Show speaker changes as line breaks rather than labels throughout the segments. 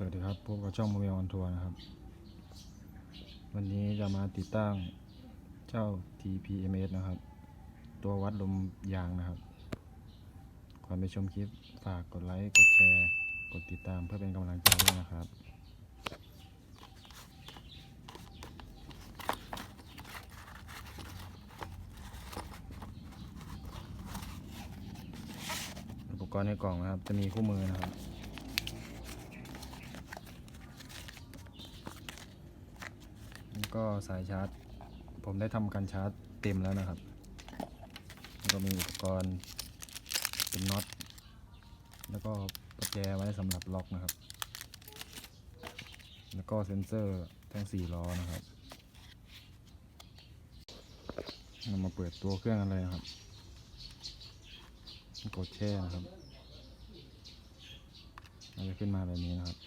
สวัสดีครับพบกับช่องโมเมลออนทัวร์นะครับ วันนี้จะมาติดตั้งเจ้า TPMS นะครับ ตัววัดลมยางนะครับก่อนไปชมคลิปฝากกดไลค์กดแชร์ กดติดตามเพื่อเป็นกำลังใจด้วยนะครับ อุปกรณ์ในกล่องนะครับ จะมีคู่มือนะครับ แล้วก็สายชาร์จ ผมได้ทำการชาร์จเต็มแล้วนะครับแล้วก็มีอุปกรณ์เป็นน็อตแล้วก็ประแจไว้สำหรับล็อกนะครับ แล้วก็เซ็นเซอร์ทั้งสี่ล้อนะครับเรามาเปิดตัวเครื่องกันเลยนะครับกดแช่นะครับมันจะขึ้นมาแบบนี้นะครับ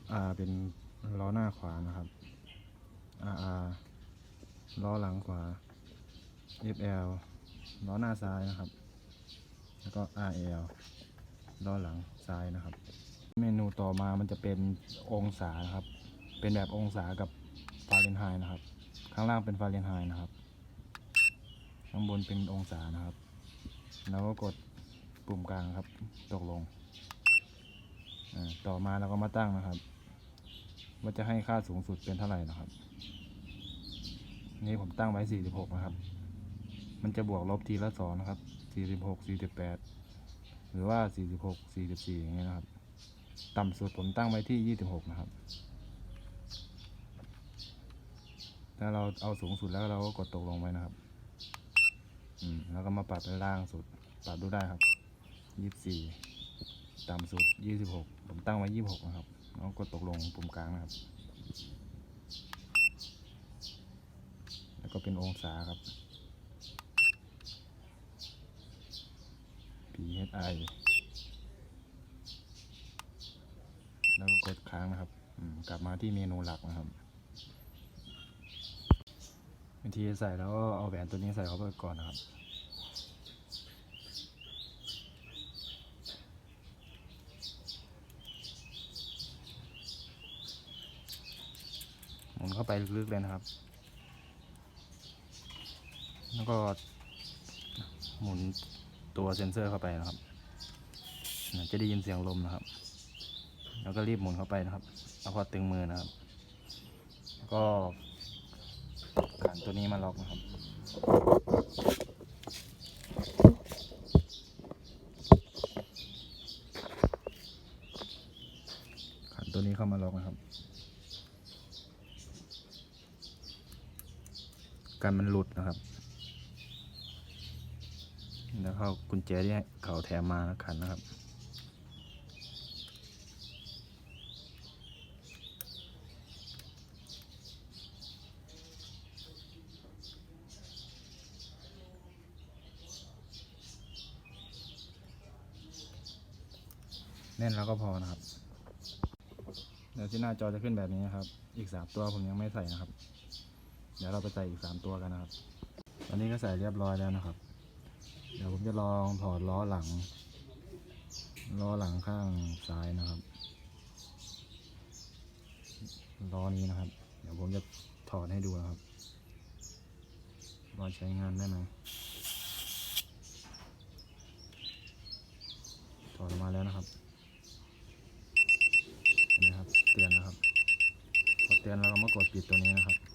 FR เป็นล้อหน้าขวานะครับ RR ล้อหลังขวา FL ล้อหน้าซ้ายนะครับ แล้วก็ RL ล้อหลังซ้ายนะครับ เมนูต่อมามันจะเป็นองศานะครับ เป็นแบบองศากับฟาเรนไฮต์นะครับ ข้างล่างเป็นฟาเรนไฮต์นะครับ ข้างบนเป็นองศานะครับ แล้วก็กดปุ่มกลางครับ ตกลง ต่อมาเราก็มาตั้งนะครับ ว่าจะให้ค่าสูงสุดเป็นเท่าไหร่นะครับ นี่ผมตั้งไว้ 46 นะครับ มันจะบวกลบทีละสองนะครับ 46 48 หรือว่า 46 44 อย่างเงี้ยนะครับ ต่ำสุดผมตั้งไว้ที่ 26 นะครับ ถ้าเราเอาสูงสุดแล้วเราก็กดตกลงไว้นะครับ อืม แล้วก็มาปรับไปล่างสุด ปรับดูได้ครับ 24 ต่ำสุด 26 ผมตั้งไว้ 26 นะครับแล้วกดตกลงปุ่มกลางนะครับ แล้วก็เป็นองศาครับ PSI แล้วก็กดค้างนะครับกลับมาที่เมนูหลักนะครับวิธีใส่แล้วก็เอาแหวนตัวนี้ใส่เข้าไปก่อนนะครับ หมุนเข้าไปลึกๆเลยนะครับ แล้วก็หมุนตัวเซ็นเซอร์เข้าไปนะครับ จะได้ยินเสียงลมนะครับ แล้วก็รีบหมุนเข้าไปนะครับ แล้วก็ตึงมือนะครับ แล้วก็ขันตัวนี้มาล็อกนะครับขันตัวนี้เข้ามาล็อกนะครับ กันมันหลุดนะครับ แล้วเข้ากุญแจที่เขาแถมมาขันนะครับแน่นแล้วก็พอนะครับ เดี๋ยวที่หน้าจอจะขึ้นแบบนี้นะครับ อีกสามตัวผมยังไม่ใส่นะครับ เดี๋ยวเราไปใส่อีกสามตัวกันนะครับตอนนี้ก็ใส่เรียบร้อยแล้วนะครับ เดี๋ยวผมจะลองถอดล้อหลัง ล้อหลังข้างซ้ายนะครับล้อนี้นะครับ เดี๋ยวผมจะถอดให้ดูนะครับว่าใช้งานได้ไหมถอดมาแล้วนะครับเห็นไหมครับเตือนนะครับพอเตือนเราก็มากดปิดตัวนี้นะครับ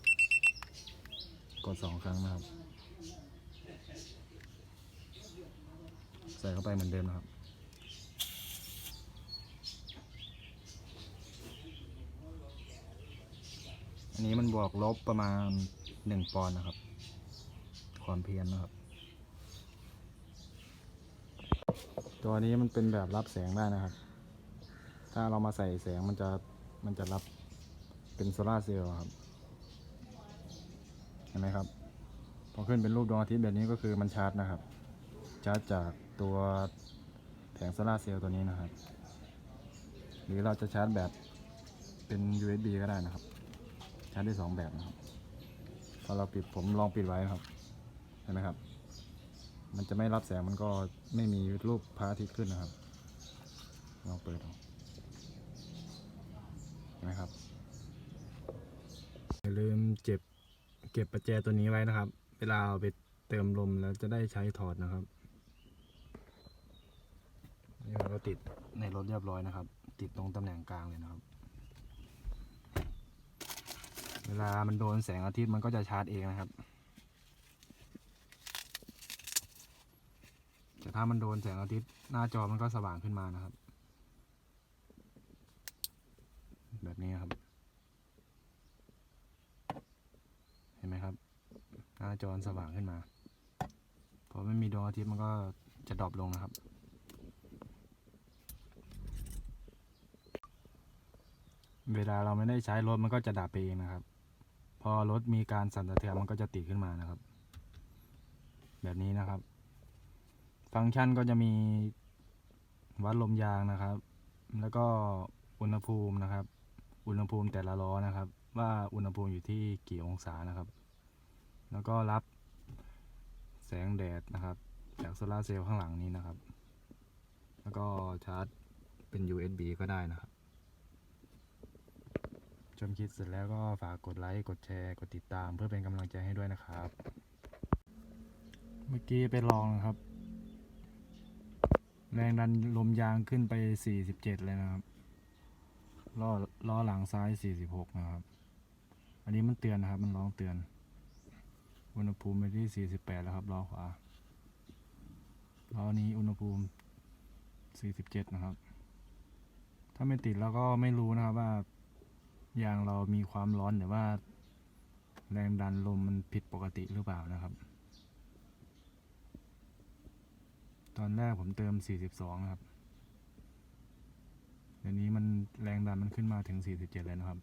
กดสองครั้งนะครับ ใส่เข้าไปเหมือนเดิมนะครับอันนี้มันบวกลบประมาณหนึ่งปอนด์นะครับ ความเพียนนะครับ ตัวนี้มันเป็นแบบรับแสงได้นะครับ ถ้าเรามาใส่แสงมันจะมันจะรับเป็นโซลาร์เซลล์ครับ ห็นไหมครับพอขึ้นเป็นรูปดวงอาทิตย์แบบนี้ก็คือมันชาร์จนะครับ ชาร์จจากตัวแผงโซลาเซลล์ตัวนี้นะครับ หรือเราจะชาร์จแบบเป็น USB ก็ได้นะครับ ชาร์จได้สองแบบนะครับพอเราปิดผมลองปิดไว้ครับ เห็นไหมครับ มันจะไม่รับแสงมันก็ไม่มีรูปพระอาทิตย์ขึ้นนะครับ ลองเปิดดูเห็นไหมครับอย่าลืมเจ็บ เก็บประแจตัวนี้ไว้นะครับ เวลาเอาไปเติมลมแล้วจะได้ใช้ถอดนะครับนี่เราก็ติดในรถเรียบร้อยนะครับ ติดตรงตำแหน่งกลางเลยนะครับ เวลามันโดนแสงอาทิตย์มันก็จะชาร์จเองนะครับ แต่ถ้ามันโดนแสงอาทิตย์หน้าจอมันก็สว่างขึ้นมานะครับ แบบนี้ครับ เห็นไหมครับ หน้า จอสว่างขึ้นมา พอไม่มีดวงอาทิตย์มันก็จะดรอปลงนะครับ เวลาเราไม่ได้ใช้รถมันก็จะดับไปเองนะครับ พอรถมีการสั่นสะเทือนมันก็จะติดขึ้นมานะครับ แบบนี้นะครับ ฟังก์ชันก็จะมีวัดลมยางนะครับ แล้วก็อุณหภูมินะครับ อุณหภูมิแต่ละล้อนะครับ ว่าอุณหภูมิอยู่ที่กี่องศานะครับ แล้วก็รับแสงแดดนะครับ จากโซลาร์เซลล์ข้างหลังนี้นะครับ แล้วก็ชาร์จเป็น USB ก็ได้นะครับ ชมคลิปเสร็จแล้วก็ฝากกดไลค์ กดแชร์ กดติดตามเพื่อเป็นกำลังใจให้ด้วยนะครับ เมื่อกี้ไปลองนะครับ แรงดันลมยางขึ้นไป 47 เลยนะครับล้อล้อหลังซ้าย 46 นะครับ อันนี้มันเตือนนะครับ มันร้องเตือน อุณหภูมิไปที่ 48 แล้วครับล้อขวาล้อนี้อุณหภูมิ 47 นะครับ ถ้าไม่ติดแล้วก็ไม่รู้นะครับว่ายางเรามีความร้อนหรือว่า แรงดันลมมันผิดปกติหรือเปล่านะครับ ตอนแรกผมเติม 42 นะครับเดี๋ยวนี้มันแรงดันมันขึ้นมาถึง 47เลยนะครับ